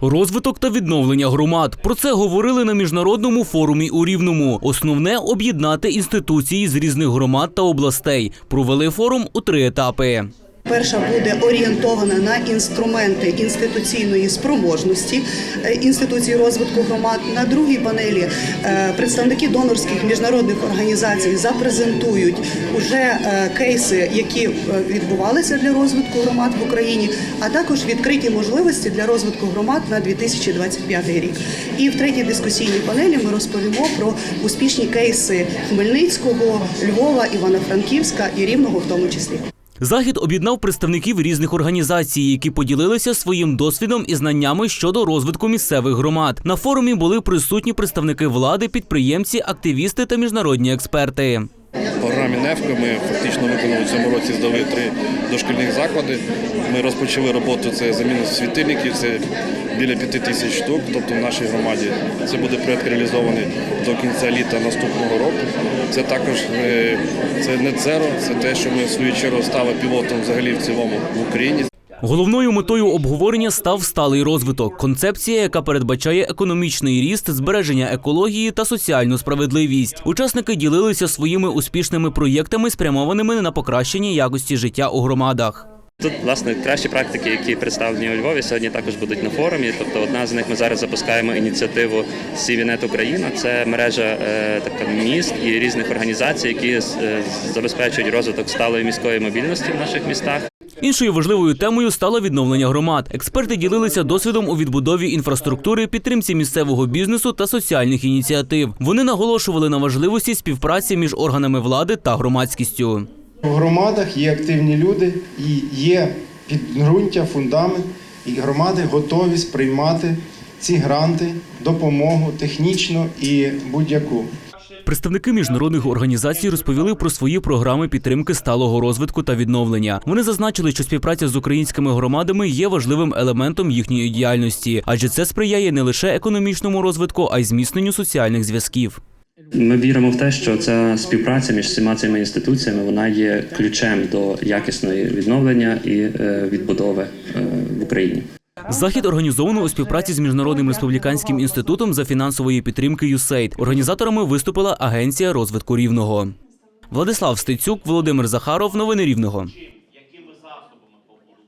Розвиток та відновлення громад. Про це говорили на міжнародному форумі у Рівному. Основне об'єднати інституції з різних громад та областей. Провели форум у три етапи. Перша буде орієнтована на інструменти інституційної спроможності е, інституцій розвитку громад. На другій панелі е, представники донорських міжнародних організацій запрезентують уже е, кейси, які відбувалися для розвитку громад в Україні, а також відкриті можливості для розвитку громад на 2025 рік. І в третій дискусійній панелі ми розповімо про успішні кейси Хмельницького, Львова, Івано-Франківська і Рівного в тому числі. Захід об'єднав представників різних організацій, які поділилися своїм досвідом і знаннями щодо розвитку місцевих громад. На форумі були присутні представники влади, підприємці, активісти та міжнародні експерти. Програмі НЕФКО ми фактично виконали в цьому році здали три дошкільних заклади. Ми розпочали роботу це заміна світильників, це біля п'яти тисяч штук. Тобто в нашій громаді це буде проект реалізований до кінця літа наступного року. Це також е, це не церо, це те, що ми в свою чергу стали пілотом взагалі в цілому в Україні. Головною метою обговорення став сталий розвиток, концепція, яка передбачає економічний ріст, збереження екології та соціальну справедливість. Учасники ділилися своїми успішними проєктами, спрямованими на покращення якості життя у громадах. Тут власне кращі практики, які представлені у Львові, сьогодні також будуть на форумі. Тобто, одна з них ми зараз запускаємо ініціативу CVNet Україна. Це мережа е, така міст і різних організацій, які е, забезпечують розвиток сталої міської мобільності в наших містах. Іншою важливою темою стало відновлення громад. Експерти ділилися досвідом у відбудові інфраструктури, підтримці місцевого бізнесу та соціальних ініціатив. Вони наголошували на важливості співпраці між органами влади та громадськістю. У громадах є активні люди і є підґрунтя, фундамент, і громади готові сприймати ці гранти, допомогу технічну і будь-яку. Представники міжнародних організацій розповіли про свої програми підтримки сталого розвитку та відновлення. Вони зазначили, що співпраця з українськими громадами є важливим елементом їхньої діяльності, адже це сприяє не лише економічному розвитку, а й зміцненню соціальних зв'язків. Ми віримо в те, що ця співпраця між всіма цими інституціями вона є ключем до якісної відновлення і е, відбудови е, в Україні. Захід організовано у співпраці з міжнародним республіканським інститутом за фінансової підтримки USAID. Організаторами виступила Агенція розвитку рівного. Владислав Стецюк, Володимир Захаров. Новини рівного.